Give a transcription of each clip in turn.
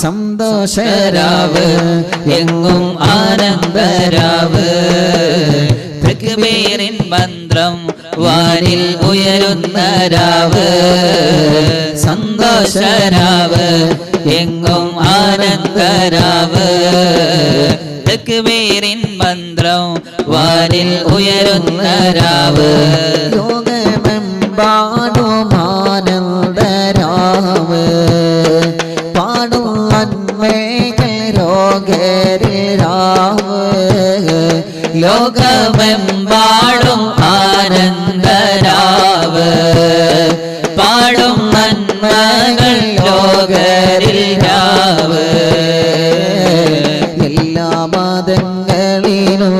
സന്തോഷരാവ് എങ്ങും ആനന്ദരാവ്. തക്ബീറിൻ മന്ത്രം വാരിൽ ഉയരുന്ന രാവ്. സന്തോഷരാവ് എങ്ങും ആനന്ദരാവ്. തക്ബീറിൻ മന്ത്രം വാരിൽ ഉയരുന്ന രാവ്. ലോകമെമ്പാടുമാനന്ദരാവ് ലോകമെമ്പാടും ആനന്ദരാവ്. പാടും നന്മകൾ ലോകരിൽ രാവ്. എല്ലാ മതങ്ങളിലും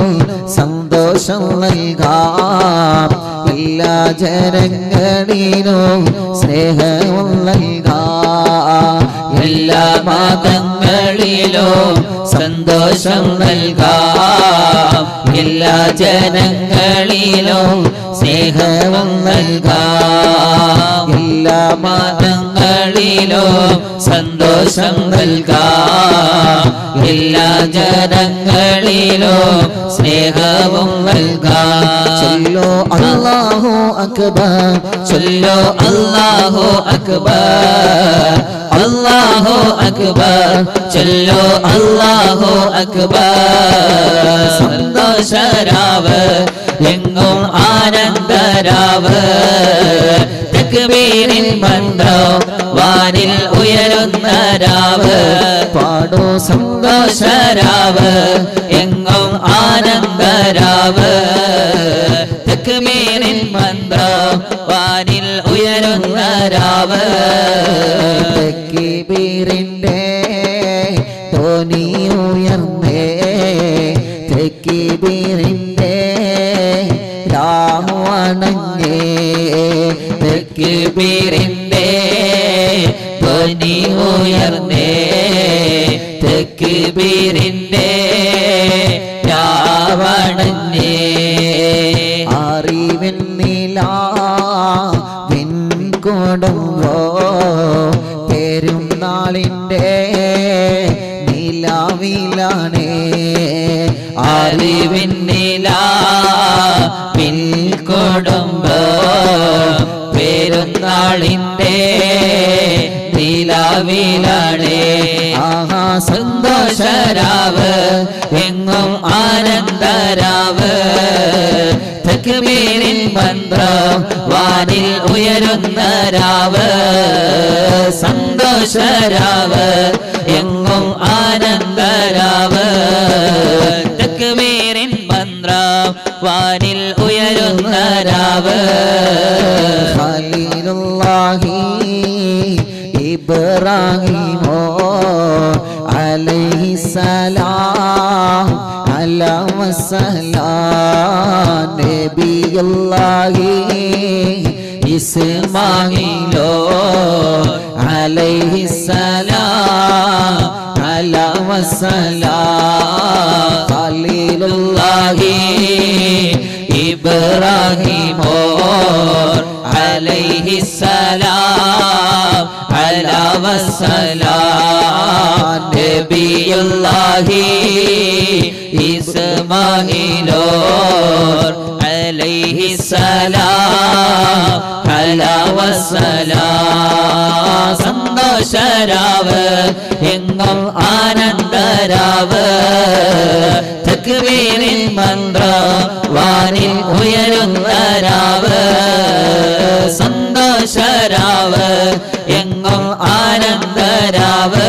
സന്തോഷം നൽകാം. എല്ലാ ജനങ്ങളിലും സ്നേഹവും നൽകാം. എല്ലാ മതങ്ങളിലും സന്തോഷം നൽകാം. എല്ലാ ജനങ്ങളിലും സ്നേഹവും നൽകാം. എല്ലാ മതങ്ങളിലോ സന്തോഷം നൽകാം. എല്ലാ ജനങ്ങളിലോ സ്നേഹവും നൽകാം. ചൊല്ലോ അല്ലാഹു അക്ബർ. ചൊല്ലോ അല്ലാഹു അക്ബർ. അല്ലാഹു അക്ബർ. ചൊല്ലോ അല്ലാഹു അക്ബർ. സന്തോഷരാവ് എങ്ങും ആനന്ദരാവ്. തക്ബീരിൻ മന്ത്രം വാനിൽ ഉയരുന്ന രാവ്. പാടോ സന്തോഷരാവ് എങ്ങും ആനന്ദരാവ്. തക്ബീരിൻ തോനി ഉയർന്നേ തെക്കിബീറിന്റെ രാവണഞ്ഞേ തക്ബീരിന്റെ ധ്വനി ഉയർന്നേ തെക്കിബീറിന്റെ രാവണഞ്ഞേ അറിവിൻ നിലാവിൻ കൊടുമ്പോ പെരുന്നാളിന്റെ കൊടുമ്പോ പെരുന്നാളിന്റെ നിലാവിലാണേ. ആഹാ സന്തോഷരാവ് എങ്ങും ആനന്ദരാവ്. തെക്കുമേരിൽ മന്ത്രം വാനിൽ ഉയരുന്ന രാവ്. സന്തോഷരാവ് വാനിൽ ഉയരുന്ന രാവ്. ഇബ്രാഹിമോ അലൈഹിസ്സലാം നബിയുള്ളാഹി ഇസ്മായിലോ അലൈഹിസ്സലാം അലാ വസലാം ഖലീലുല്ലാഹി ഇബ്രാഹിമോ അലൈഹിസ്സലാം അലാ വസലാം നബിയുല്ലാഹി ഇസ്മായിലോ അലൈഹിസ്സലാം അലാ വസലാം സന്തോഷരാവ് എങ്ങും ആനന്ദരാവ് തക്ബീരിൻ മന്ത്ര വാനിൽ ഉയരുന്ന രാവ്. സന്തോഷരാവ് എങ്ങും ആനന്ദരാവ്.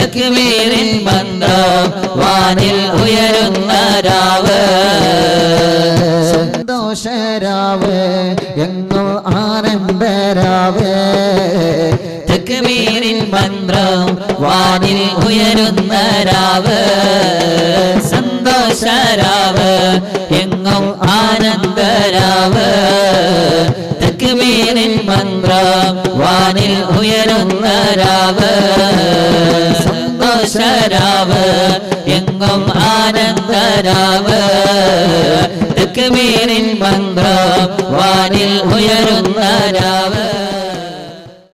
തക്വീരിൽ മന്ത്ര വാനിൽ ഉയരുന്ന രാവ്. സന്തോഷരാവ് എങ്ങും ആനന്ദരാവ്. തക്വീരിൽ മന്ത്രം വാനിൽ ഉയരുന്ന രാവ്. സന്തോഷരാവ് എങ്ങും ആനന്ദരാവ്. തെക്കുമീനിൽ മന്ത്രം വാനിൽ ഉയരുന്ന രാവ്. സന്തോഷരാവ് എങ്ങും ആനന്ദരാവ്. തെക്കുമീനിൽ മന്ത്രം വാനിൽ ഉയരുന്ന രാവ്.